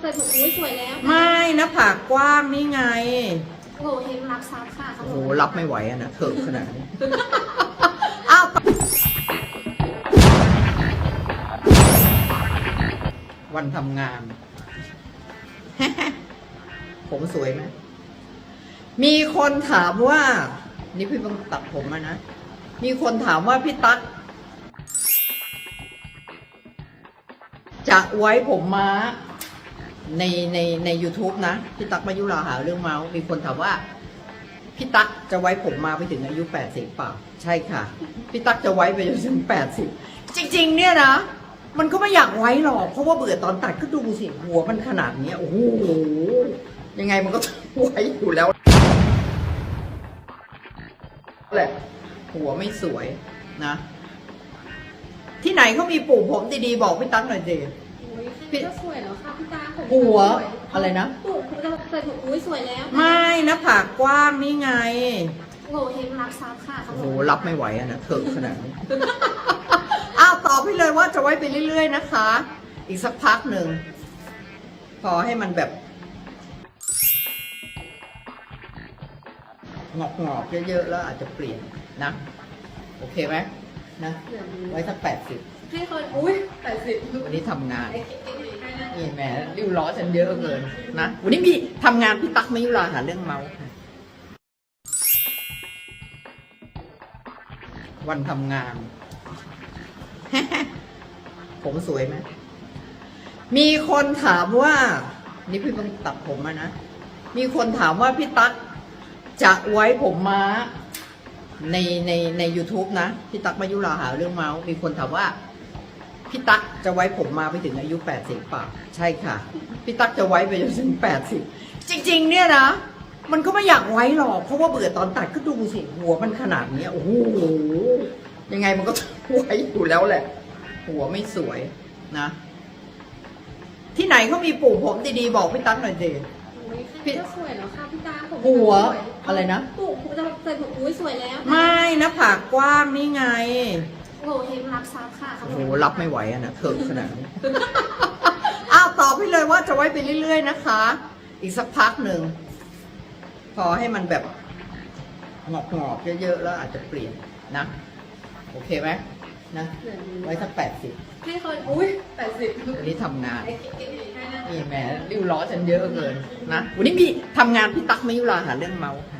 ใส่ผมอุ้ยสวยแล้วไม่นะผากกว้างนี่ไง โอ้โหเฮงรับซับค่ะเขาโอ้บโหอกรับไม่ไหวอะนะเถิกขนาดนี้ อ้าว วันทำงาน ผมสวยไหม มีคนถามว่า นี่พี่เพิ่งตัดผมมานะ มีคนถามว่าพี่ตั๊กจะไว้ผมม้า ในในใน u t u b e นะพี่ตั๊กมายุราหาเรื่องเมาส์มีคนถามว่าพี่ตั๊กจะไว้ผมมาไปถึงอายุ 80เปล่าใช่ค่ะพี่ตั๊กจะไว้ไปจนถึง 80 จริง ๆ เนี่ยนะ มันก็ไม่อยากไว้หรอก เพราะว่าเบื่อตอนตัดก็ดูสิหัวมันขนาดเนี้ยโอ้โหยังไงมันก็ไว้อยู่แล้วแหละหัวไม่สวยนะ ที่ไหนเขามีปลูกผมดีๆ บอกพี่ตั๊กหน่อยสิโอ้ยแค่ก็สวยแล้วค่ะพี่ตาผม หัวสยอะไรนะปลูกใส่ผมอุ้ยสวยแล้วไม่นะผากกว้างนี่ไงโอ้โหเฮงรับซับค่ะเขาโอ้บโหอกรับไม่ไหวอะนะเถิกขนาดนี้อ้าวตอบให้เลยว่าจะไว้ไปเรื่อย ๆ นะคะ อีกสักพักหนึ่งพอให้มันแบบงอกงอกๆเยอะๆแล้วอาจจะเปลี่ยนนะ โอเคไหมนะเหลืองไว้สักแปดสิบให้คนอุ้ยแปดสิบวันนี้ทำงานไอ้เก่งๆให้ นี่แหมริ้วล้อฉันเยอะเกินนะ วันนี้มีทำงานพี่ตั๊กไม่ยุราหาเรื่องเมาค่ะ วันทำงาน ผมสวยไหม มีคนถามว่า นี่พี่เพิ่งตัดผมมานะ มีคนถามว่าพี่ตั๊กจะไว้ผมม้าในในใน u t u b e นะ พี่ตั๊กมายุราหาเรื่องเมาส์มีคนถามว่า พี่ตั๊กจะไว้ผมมาไปถึงอายุ 80เปล่าใช่ค่ะ พี่ตั๊กจะไว้ไปจนถึง 80 จริง ๆ เนี่ยนะ มันก็ไม่อยากไว้หรอก เพราะว่าเบื่อตอนตัดก็ดูสิหัวมันขนาดเนี้ย โอ้โห ยังไงมันก็ต้องไว้อยู่แล้วแหละ หัวไม่สวยนะ ที่ไหนเขามีปลูกผมดีๆ บอกพี่ตั๊กหน่อยสิโอ้ยแค่นี้ก็สวยแล้วค่ะพี่ตาผมหัวสยอะไรนะปลูกใส่ผมอุ้ยสวยแล้ว ไม่นะผากกว้างนี่ไง โอ้โหเฮงรับซับค่ะเขาโอ้บโหอกรับไม่ไหวอะนะเถิกขนาดนี้อ้าวตอบให้เลยว่าจะไว้ไปเรื่อยๆนะคะ อีกสักพักหนึ่งพอให้มันแบบงอกงอกๆเยอะๆแล้วอาจจะเปลี่ยนนะ โอเคไหมนะเหลืองไว้สักแปดสิบให้คนอุ้ยแปดสิบวันนี้ทำงานไอ้เก่งๆให้นะนี่แหมริ้วล้อฉันเยอะเกินนะ วันนี้มีทำงานพี่ตั๊กไม่ยุราหาเรื่องเมาส์ค่ะ